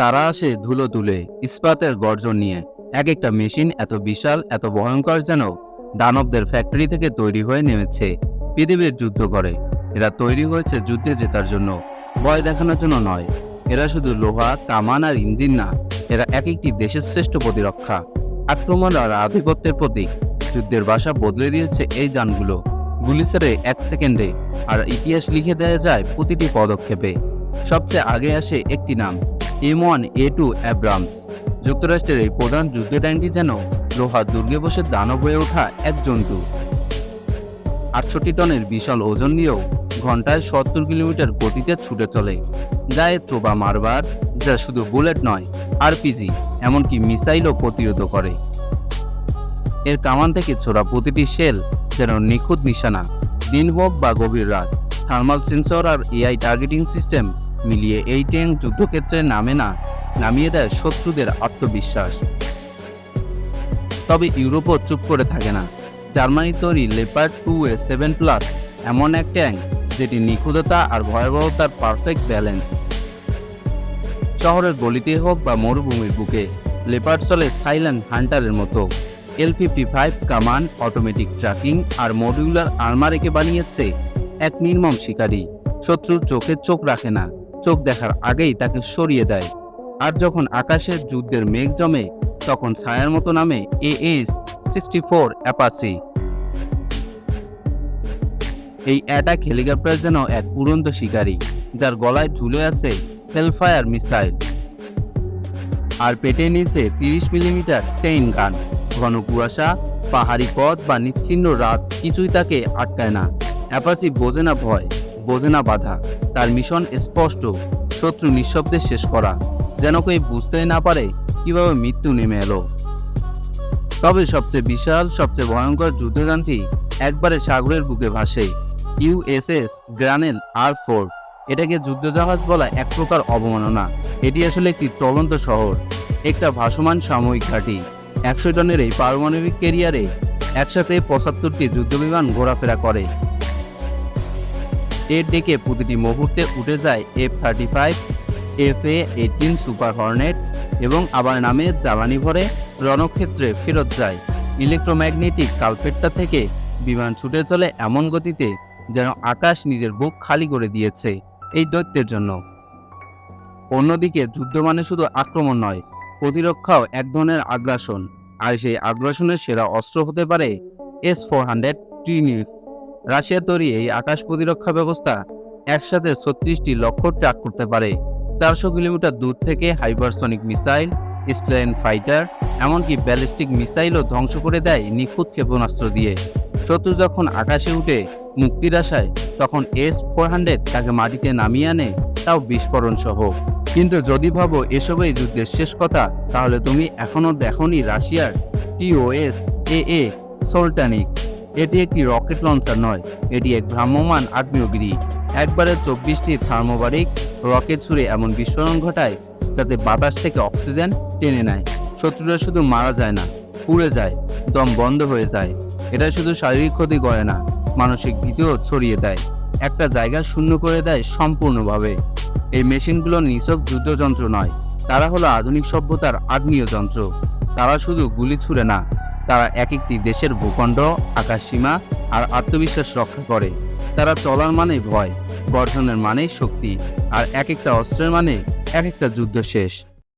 তারা আসে ধুলো তুলে, ইস্পাতের গর্জন নিয়ে। এক একটা মেশিন এত বিশাল, এত ভয়ঙ্কর যেন দানবদের ফ্যাক্টরি থেকে তৈরি হয়ে নেমেছে পৃথিবীর যুদ্ধ করে এরা তৈরি হয়েছে যুদ্ধে জেতার জন্য, ভয় দেখানোর জন্য নয়। এরা শুধু লোহা, কামান আর ইঞ্জিন না, এরা এক একটি দেশের শ্রেষ্ঠ প্রতিরক্ষা। আক্রমণ আর আধিপত্যের প্রতীক। যুদ্ধের ভাষা বদলে দিয়েছে এই যানগুলো। গুলি ছেড়ে এক সেকেন্ডে, আর ইতিহাস লিখে দেওয়া যায় প্রতিটি পদক্ষেপে। সবচেয়ে আগে আসে একটি নাম M one A two Abrams. যুক্তরাষ্ট্রের এই প্রধান যুদ্ধ ট্যাঙ্কটি যেন লোহার দুর্গে বসে দানব হয়ে ওঠা এক জন্তু। আটষট্টি টনের বিশাল ওজন নিয়েও ঘন্টায় সত্তর কিলোমিটার গতিতে ছুটে চলে। গায়ে চোবা মারবার, যা শুধু বুলেট নয়, আরপিজি, এমনকি মিসাইলও প্রতিরোধ করে। এর কামান থেকে ছোড়া প্রতিটি শেল যেন নিখুঁত নিশানা। দিন হোক বা গভীর রাত। থার্মাল সেন্সর আর এআই টার্গেটিং সিস্টেম মিলিয়ে এই ট্যাঙ্ক যুদ্ধক্ষেত্রে নামে না, নামিয়ে দেয় শত্রুদের আত্মবিশ্বাস। তবে ইউরোপও চুপ করে থাকে না। জার্মানি তৈরি Leopard two A seven plus এমন এক ট্যাঙ্ক যেটি নিখুঁততা আর ভয়াবহতার পারফেক্ট ব্যালেন্স শহরের গলিতে হোক বা মরুভূমির বুকে লেপার্ড চলে থাইল্যান্ড হান্টারের মতো। এল ফিফটি ফাইভ কামান অটোমেটিক ট্র্যাকিং আর মডিউলার আর্মার একে বানিয়েছে এক নির্মম শিকারী। শত্রুর চোখে চোখ রাখে না। চোখ দেখার আগেই তাকে সরিয়ে দেয়। আর যখন আকাশে যুদ্ধের মেঘ জমে, তখন ছায়ার মতো নামে A S sixty four Apache এই অ্যাটাক হেলিকপ্টার যেন এক উড়ন্ত শিকারী, যার গলায় ঝুলে আছে হেলফায়ার মিসাইল আর পেটে নিচে তিরিশ মিলিমিটার চেইন গান ঘন কুয়াশা, পাহাড়ি পথ বা নিচ্ছিন্ন রাত কিছুই তাকে আটকায় না। অ্যাপাচি বোঝে না ভয়। বোঝে না বাধা। তার মিশন স্পষ্ট, শত্রু নিঃশব্দে শেষ করা। যেন কেউ বুঝতেই না পারে কীভাবে মৃত্যু নেমে এলো। তবে সবচেয়ে বিশাল, সবচেয়ে ভয়ঙ্কর যুদ্ধযানটি একবারে সাগরের বুকে ভাসে। ইউএসএস গ্রানেল আর ফোর এটাকে যুদ্ধজাহাজ বলা এক প্রকার অবমাননা। এটি আসলে একটি চলন্ত শহর, একটা ভাসমান সাময়িক ঘাঁটি। একশো টনের এই পারমাণবিক কেরিয়ারে একসাথে পঁচাত্তরটি যুদ্ধবিমান ঘোরাফেরা করে। এর ডেকে প্রতিটি মুহূর্তে উঠে যায় F thirty five F A eighteen super hornet এবং আবার নামে জ্বালানি ভরে রণক্ষেত্রে ফেরত যায়। ইলেকট্রোম্যাগনেটিক কালপেটটা থেকে বিমান ছুটে চলে এমন গতিতে যেন আকাশ নিজের বুক খালি করে দিয়েছে এই দৈত্যের জন্য। অন্যদিকে যুদ্ধ মানে শুধু আক্রমণ নয়, প্রতিরক্ষাও এক ধরনের আগ্রাসন। আর সেই আগ্রাসনের সেরা অস্ত্র হতে পারে S four hundred Triumf Russia তৈরি এই আকাশ প্রতিরক্ষা ব্যবস্থা একসাথে ছত্রিশটি লক্ষ্য ট্র্যাক করতে পারে। চারশো কিলোমিটার দূর থেকে হাইপারসনিক মিসাইল, স্প্লেন ফাইটার, এমনকি ব্যালিস্টিক মিসাইলও ধ্বংস করে দেয় নিখুঁত ক্ষেপণাস্ত্র দিয়ে। শত্রু যখন আকাশে উঠে মুক্তির আশায়, তখন এস ফোর হান্ড্রেড তাকে মাটিতে নামিয়ে আনে, তাও বিস্ফোরণ সহ কিন্তু যদি ভাবো এসবই যুদ্ধের শেষ কথা, তাহলে তুমি এখনও দেখনি রাশিয়ার টিওএস এ এ সোলটানিক। এটি একটি রকেট লঞ্চার নয়, এটি এক ভ্রাম্যমান আগ্নেয়গিরি একবারে চব্বিশটি থার্মোবারিক রকেট ছুড়ে এমন বিস্ফোরণ ঘটায় যাতে বাতাস থেকে অক্সিজেন টেনে নেয়। শত্রুরা শুধু মারা যায় না, পুড়ে যায়, দম বন্ধ হয়ে যায়। এটা শুধু শারীরিক ক্ষতি করে না, মানসিক ভীতিও ছড়িয়ে দেয়। একটা জায়গা শূন্য করে দেয় সম্পূর্ণভাবে। এই মেশিনগুলো নিছক যুদ্ধযন্ত্র নয়, তারা হলো আধুনিক সভ্যতার আগ্নেয় যন্ত্র। তারা শুধু গুলি ছুড়ে না তারা এক একটি দেশের ভূখণ্ড, আকাশসীমা আর আত্মবিশ্বাস রক্ষা করে। তারা চলার মানে ভয় গর্জনের মানে শক্তি, আর এক একটা অস্ত্রের মানে এক একটা যুদ্ধ শেষ।